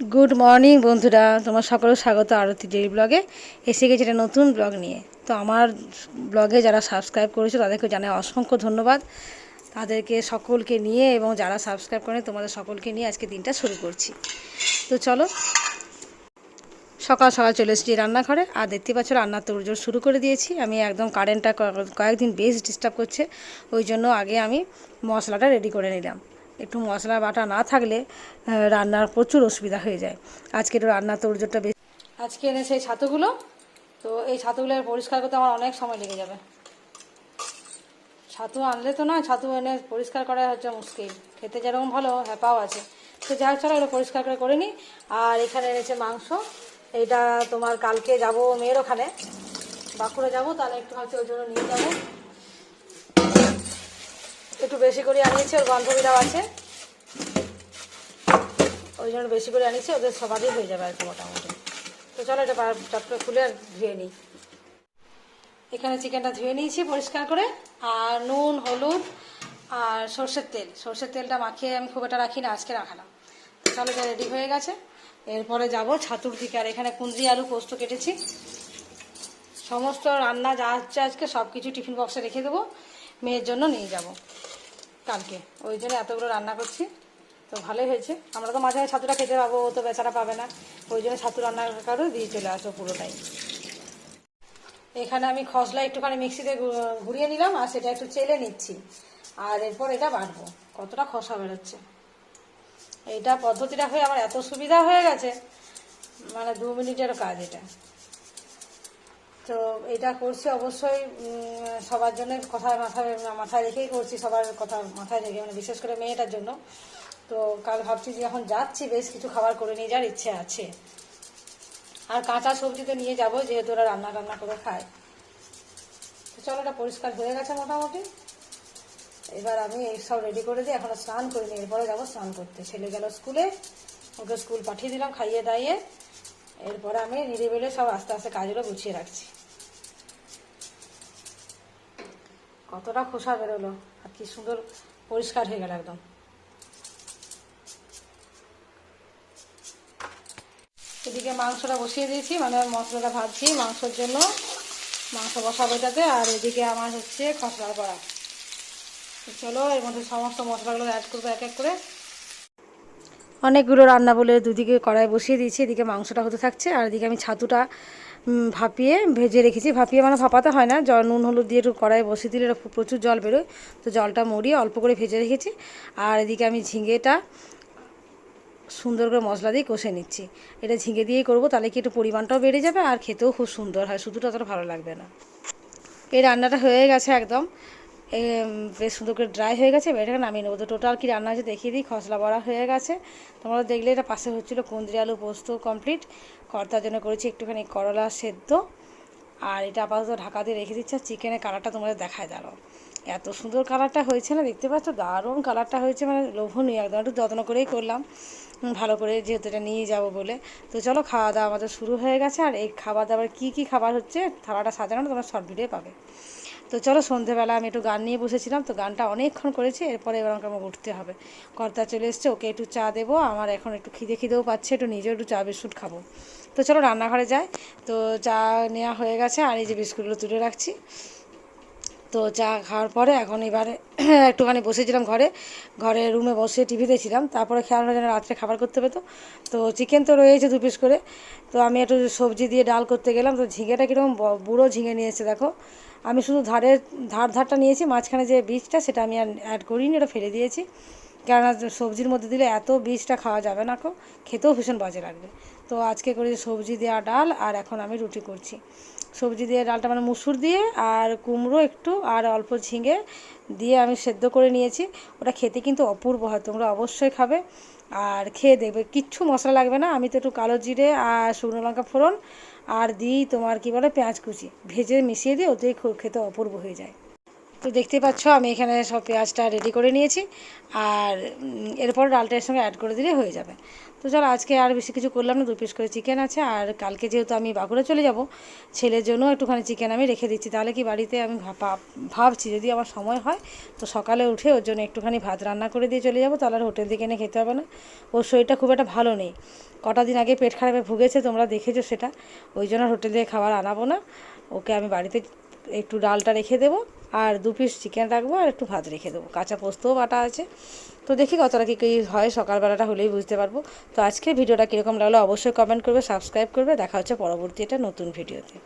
Good morning বন্ধুরা। তোমার সকলের স্বাগত আরতি ডেইলি ব্লগে এসে গেছে একটা নতুন ব্লগ নিয়ে। তো আমার ব্লগে যারা সাবস্ক্রাইব করেছ, তাদেরকে জানাই অসংখ্য ধন্যবাদ। তাদেরকে সকলকে নিয়ে এবং যারা সাবস্ক্রাইব করেন, তোমাদের সকলকে নিয়ে আজকে দিনটা শুরু করছি। তো চলো, সকাল সকাল চলে এসেছি রান্নাঘরে। আর দেখতে পাচ্ছ, রান্নার তোড়জোড় শুরু করে দিয়েছি। আমি একদম কারেন্টটা কয়েকদিন বেশ ডিস্টার্ব করছে। ওই জন্য আগে আমি মশলাটা রেডি করে নিলাম। একটু মশলা বাটা না থাকলে রান্নার প্রচুর অসুবিধা হয়ে যায়। আজকে একটু রান্নার তোড়জোড়টা বেশি আজকে এনে সেই ছাতুগুলো, তো এই ছাতুগুলো পরিষ্কার করতে আমার অনেক সময় লেগে যাবে। ছাতু আনলে তো নয়, ছাতু এনে পরিষ্কার করা হচ্ছে মুশকিল। খেতে যেরকম ভালো, হ্যাপাও আছে। তো যাই হোক, চলো পরিষ্কার করে করে নিই। আর এখানে এনেছে মাংস। এইটা তোমার কালকে যাব মেয়ের ওখানে। বাঁকুড়া যাব, তাহলে একটু হয়তো ওই জন্য নিয়ে যাব। একটু বেশি করে আনিয়েছি, ওর বান্ধবীরাও আছে। ওই জন্য বেশি করে আনিয়েছি, ওদের সবারই হয়ে যাবে আর কি মোটামুটি। তো চলো এটা পা- চট খুলে আর ধুয়ে নিই। এখানে চিকেনটা ধুয়ে নিয়েছি পরিষ্কার করে, আর নুন, হলুদ, আর সর্ষের তেল। সর্ষের তেলটা মাখিয়ে আমি খুব একটা রাখি না, আজকে রাখালাম তো চলো এটা রেডি হয়ে গেছে। এরপরে যাব ছাতুর দিকে, আর এখানে কুঁদরি আলু পোস্ত কেটেছি। সমস্ত রান্না যা হচ্ছে আজকে সব কিছু টিফিন বক্সে রেখে দেবো, মেয়ের জন্য নিয়ে যাব। কালকে। ওই জন্য এতগুলো রান্না করছি। তো ভালোই হয়েছে। আমরা তো মাঝে মাঝে ছাতুটা খেতে পাবো, ও তো বেচারা পাবে না। ওই জন্য ছাতু রান্না কারও দিয়ে চলে আসো পুরোটাই। এখানে আমি খসলা একটুখানি মিক্সিতে ঘুরিয়ে নিলাম আর সেটা একটু চেলে নিচ্ছি। আর এরপর এটা বাটবো। কতটা খসা বেরোচ্ছে। এইটা পদ্ধতিটা হয়ে আমার এত সুবিধা হয়ে গেছে। মানে দু মিনিটের কাজ এটা। তো এটা করছি অবশ্যই সবার জন্য কথা মাথায় মাথায় রেখেই করছি, সবার কথা মাথায় রেখে মানে বিশেষ করে মেয়েটার জন্য। তো কাল ভাবছি যে এখন যাচ্ছি, বেশ কিছু খাবার করে নিয়ে যাওয়ার ইচ্ছে আছে। আর কাঁচা সবজি তো নিয়ে যাব, যেহেতু ওরা রান্না টান্না করে খায়। তো চলো, এটা পরিষ্কার হয়ে গেছে মোটামুটি। এবার আমি সব রেডি করে দিই এখনও স্নান করিনি, এরপরে যাব স্নান করতে। ছেলে গেল স্কুলে, ওকে স্কুল পাঠিয়ে দিলাম, খাইয়ে দাইয়ে। এরপরে আমি নিরিবিলে সব আস্তে আস্তে কাজগুলো গুছিয়ে রাখছি। কতটা খোসা বেরোলো, আর কি সুন্দর পরিষ্কার হয়ে গেল একদম। এদিকে মাংসটা বসিয়ে দিয়েছি মানে মশলাটা ভাজছি মাংসের জন্য। মাংস বসাবো এটাতে, আর এদিকে আমার হচ্ছে খসড়ার বড়া। চলো, এর মধ্যে সমস্ত মশলাগুলো অ্যাড করব এক এক করে। অনেকগুলো রান্না বলে দুদিকে কড়াই বসিয়ে দিয়েছি, এদিকে মাংসটা হতে থাকছে, আর এদিকে আমি ছাতুটা ভাপিয়ে ভেজে রেখেছি। ভাপিয়ে মানে ভাপাতে হয় না, জল, নুন, হলুদ দিয়ে একটু কড়াই বসিয়ে দিলে প্রচুর জল বেরোয়। তো জলটা মরিয়ে অল্প করে ভেজে রেখেছি। আর এদিকে আমি ঝিঙেটা সুন্দর করে মশলা দিয়ে কষে নিচ্ছি। এটা ঝিঙে দিয়েই করব, তাহলে কি একটু পরিমাণটাও বেড়ে যাবে আর খেতেও খুব সুন্দর হয় শুধুটা অতটা ভালো লাগবে না। এই রান্নাটা হয়ে গেছে একদম। বেশ সুন্দর করে ড্রাই হয়ে গেছে। এটাকে নামিয়ে নেব। তো টোটাল কি রান্না হয়েছে দেখিয়ে দিই। খসলা বড়া হয়ে গেছে। তোমরা দেখলে এটা পাশে হচ্ছিল কুঁদরি আলু পোস্ত কমপ্লিট কর্তার জন্য করেছি একটুখানি করলা সেদ্ধ। আর এটা আপাতত ঢাকা দিয়ে রেখে দিচ্ছে। চিকেনের কালারটা তোমাদের দেখায় দাঁড়াও। এত সুন্দর কালারটা হয়েছে না? দেখতে পাচ্ছ? দারুণ কালারটা হয়েছে। মানে লোভনীয় একদম। একটু যত্ন করেই করলাম। ভালো করে যেহেতু এটা নিয়ে যাব বলে। তো চলো খাওয়া দাওয়া আমাদের শুরু হয়ে গেছে। আর এই খাবার দাবার কী কী খাবার হচ্ছে? থালাটা সাজানো তোমরা শর্ট ভিডিও পাবে। তো চলো সন্ধেবেলা আমি একটু গান নিয়ে বসেছিলাম, তো গানটা অনেকক্ষণ করেছি, এরপরে এবার আমাকে আমাকে উঠতে হবে। কর্তা চলে এসছে, ওকে একটু চা দেবো, আমার এখন একটু খিদে খিদেও পাচ্ছে, একটু নিজেও একটু চা বিস্কুট খাব। তো চলো রান্নাঘরে যাই, তো চা নেওয়া হয়ে গেছে, আর এই যে বিস্কুটগুলো তুলে রাখছি। তো চা খাওয়ার পরে এখন এবারে একটুখানি বসেছিলাম ঘরে ঘরে রুমে বসে টিভি দেখছিলাম, তারপরে খেয়াল হলো যেন রাত্রে খাবার করতে পেতো তো। চিকেন তো রয়েছে দু পিস করে, তো আমি একটু সবজি দিয়ে ডাল করতে গেলাম, তো ঝিঙেটা কীরকম বুড়ো ঝিঙে নিয়েছে দেখো। আমি শুধু ধারের ধার ধারটা নিয়েছি, মাঝখানে যে বীজটা সেটা আমি আর অ্যাড করিনি, ওটা ফেলে দিয়েছি। কেননা সবজির মধ্যে দিলে এত বীজটা খাওয়া যাবে না কো, খেতেও ভীষণ বাজে লাগবে। তো আজকে করেছি সবজি দেওয়া ডাল, আর এখন আমি রুটি করছি। সবজি দিয়ে ডালটা মানে মুসুর দিয়ে, আর কুমড়ো একটু, আর অল্প ঝিঙে দিয়ে আমি সেদ্ধ করে নিয়েছি। ওটা খেতে কিন্তু অপূর্ব হয়, তোমরা অবশ্যই খাবে। আর খেয়ে দেখবে, কিচ্ছু মশলা লাগবে না। আমি তো একটু কালো জিরে আর শুকনো লঙ্কা ফোড়ন আর দিই তোমার কী বলে, পেঁয়াজ কুচি। ভেজে মিশিয়ে দিয়ে ওতেই খেতে অপূর্ব হয়ে যায়। তো দেখতেই পাচ্ছ, আমি এখানে সব পেঁয়াজটা রেডি করে নিয়েছি। আর এরপর ডালটা এর সঙ্গে অ্যাড করে দিলে হয়ে যাবে। তো চলো, আজকে আর বেশি কিছু করলাম না, দু পিস করে চিকেন আছে। আর কালকে যেহেতু আমি বাঁকুড়া চলে যাব, ছেলের জন্য একটুখানি চিকেন আমি রেখে দিচ্ছি। তাহলে কি বাড়িতে আমি ভাবছি, যদি আমার সময় হয়, তো সকালে উঠে ওর জন্য একটুখানি ভাত রান্না করে দিয়ে চলে যাব। তাহলে আর হোটেল থেকে এনে খেতে হবে না। ওর শরীরটা খুব একটা ভালো নেই। কটা দিন আগে পেট খারাপে ভুগেছে, তোমরা দেখেছ সেটা। ওই জন্য হোটেল থেকে খাবার আনাবো না। ওকে আমি বাড়িতে একটু ডালটা রেখে দেবো, আর দু পিস চিকেন রাখব, আর একটু ভাত রেখে দেবো। কাঁচা পোস্তও বাটা আছে। তো দেখি কতটা কী কী হয়, সকালবেলাটা হলেই বুঝতে পারব। তো আজকের ভিডিওটা কীরকম লাগল অবশ্যই কমেন্ট করবে সাবস্ক্রাইব করবে। দেখা হচ্ছে পরবর্তী একটা নতুন ভিডিওতে।